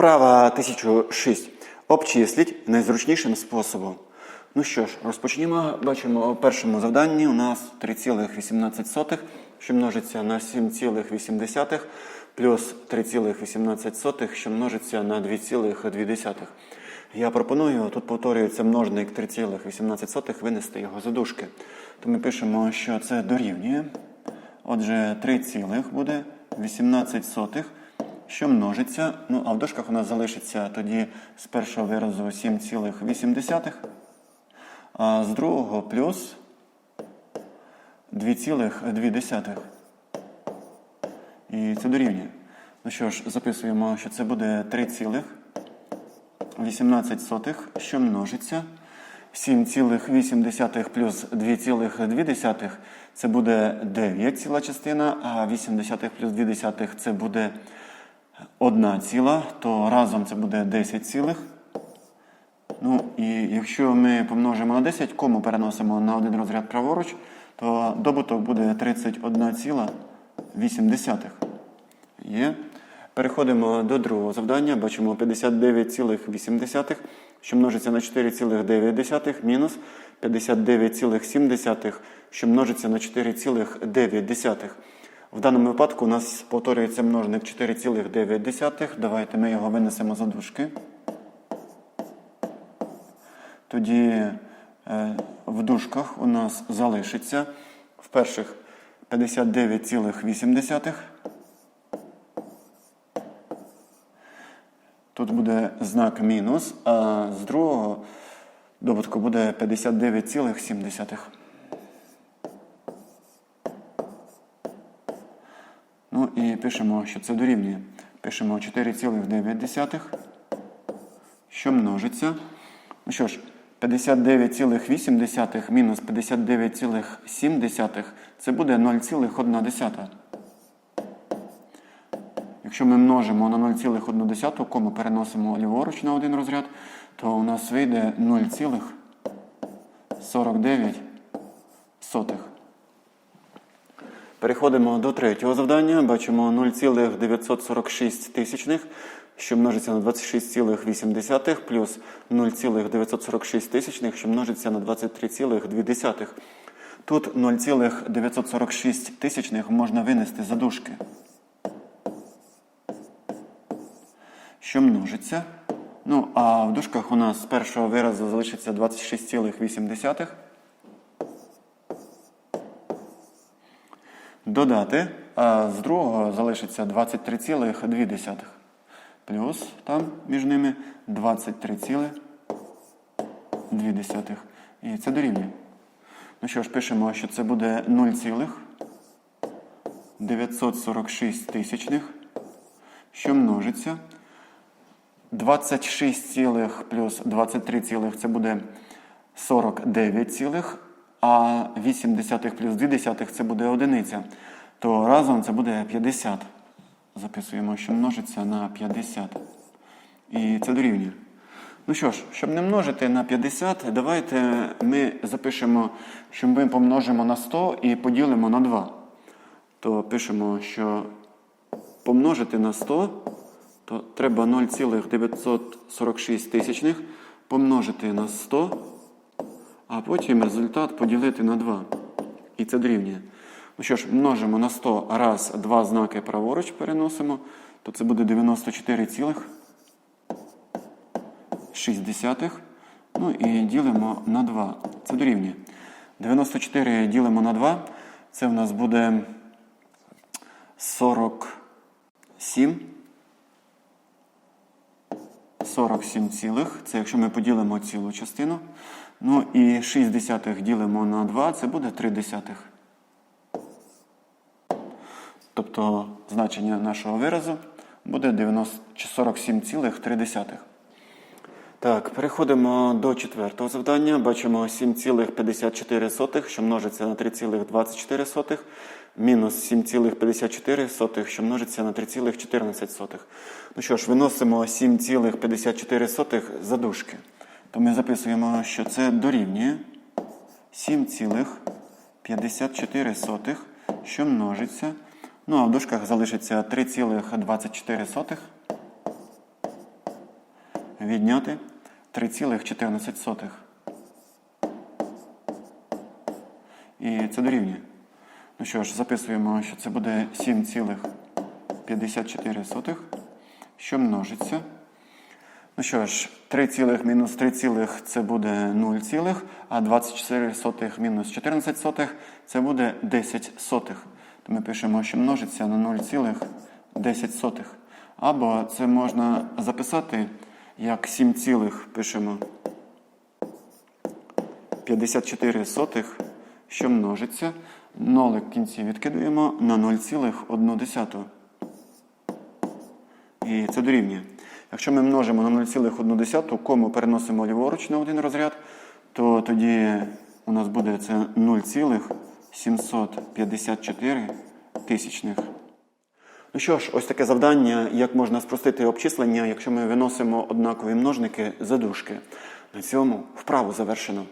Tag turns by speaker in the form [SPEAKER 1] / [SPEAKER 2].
[SPEAKER 1] Вправа 1006. Обчисліть найзручнішим способом. Ну що ж, розпочнімо. Бачимо, у першому завданні у нас 3,18, що множиться на 7,8, плюс 3,18, що множиться на 2,2. Я пропоную, тут повторюється множник 3,18, винести його за дужки. То ми пишемо, що це дорівнює. Отже, 3 цілих буде 18 сотих, що множиться. Ну, а в дужках у нас залишиться тоді з першого виразу 7,8, а з другого плюс 2,2. І це дорівнює. Ну що ж, записуємо, що це буде 3 цілих 18 сотих, що множиться. 7,8 плюс 2,2 це буде 9 ціла частина, а 8 плюс 2 це буде 1 ціла, то разом це буде 10 цілих. Ну і якщо ми помножимо на 10, кому переносимо на один розряд праворуч, то добуток буде 31,8. Є. Переходимо до другого завдання. Бачимо 59,8, що множиться на 4,9, мінус 59,7, що множиться на 4,9. В даному випадку у нас повторюється множник 4,9. Давайте ми його винесемо за дужки. Тоді е, в дужках у нас залишиться в перших 59,8. Тут буде знак мінус, а з другого добутку буде 59,7. Ну і пишемо, що це дорівнює. Пишемо 4,9, що множиться. Ну що ж, 59,8 мінус 59,7 це буде 0,1. Якщо ми множимо на 0,1, кому переносимо ліворуч на один розряд, то у нас вийде 0,49. Переходимо до третього завдання. Бачимо 0,946 тисячних, що множиться на 26,8, плюс 0,946 тисячних, що множиться на 23,2. Тут 0,946 тисячних можна винести за дужки. що множиться. Ну, а в дужках у нас з першого виразу залишиться 26,8. Додати, а з другого залишиться 23,2. Плюс там між ними 23,2. І це дорівнює. Ну що ж, пишемо, що це буде 0,946 тисячних, що множиться. 26 цілих плюс 23 цілих це буде 49 цілих, а 8 десятих плюс 2 десятих це буде одиниця. То разом це буде 50. Записуємо, що множиться на 50. І це дорівнює. Ну що ж, щоб не множити на 50, давайте ми запишемо, що ми помножимо на 100 і поділимо на 2. То пишемо, що помножити на 100 то треба 0,946 тисячних помножити на 100, а потім результат поділити на 2. І це дорівнює. Ну що ж, множимо на 100 раз, два знаки праворуч переносимо, то це буде 94,6. Ну і ділимо на 2. Це дорівнює. 94 ділимо на 2. Це в нас буде 47. 47 цілих, це якщо ми поділимо цілу частину. Ну і 6 десятих ділимо на 2, це буде 3 десятих. Тобто значення нашого виразу буде 47,3. Так, переходимо до четвертого завдання. Бачимо 7,54, що множиться на 3,24, мінус 7,54, що множиться на 3,14. Ну що ж, виносимо 7,54 за дужки. То ми записуємо, що це дорівнює 7,54, що множиться. Ну а в дужках залишиться 3,24. відняти 3,14. І це дорівнює. Ну що ж, записуємо, що це буде 7,54, що множиться. Ну що ж, 3 цілих мінус 3 цілих це буде 0 цілих, а 24 сотих мінус 14 сотих це буде 10 сотих. То ми пишемо, що множиться на 0 цілих 10 сотих. Або це можна записати як 7 цілих пишемо 54 сотих, що множиться. Нолик в кінці відкидуємо на 0,1. І це дорівнює. Якщо ми множимо на 0,1, кому переносимо ліворуч на один розряд, то тоді у нас буде це 0,754 тисячних. Ну що ж, ось таке завдання, як можна спростити обчислення, якщо ми виносимо однакові множники за дужки. На цьому вправу завершено.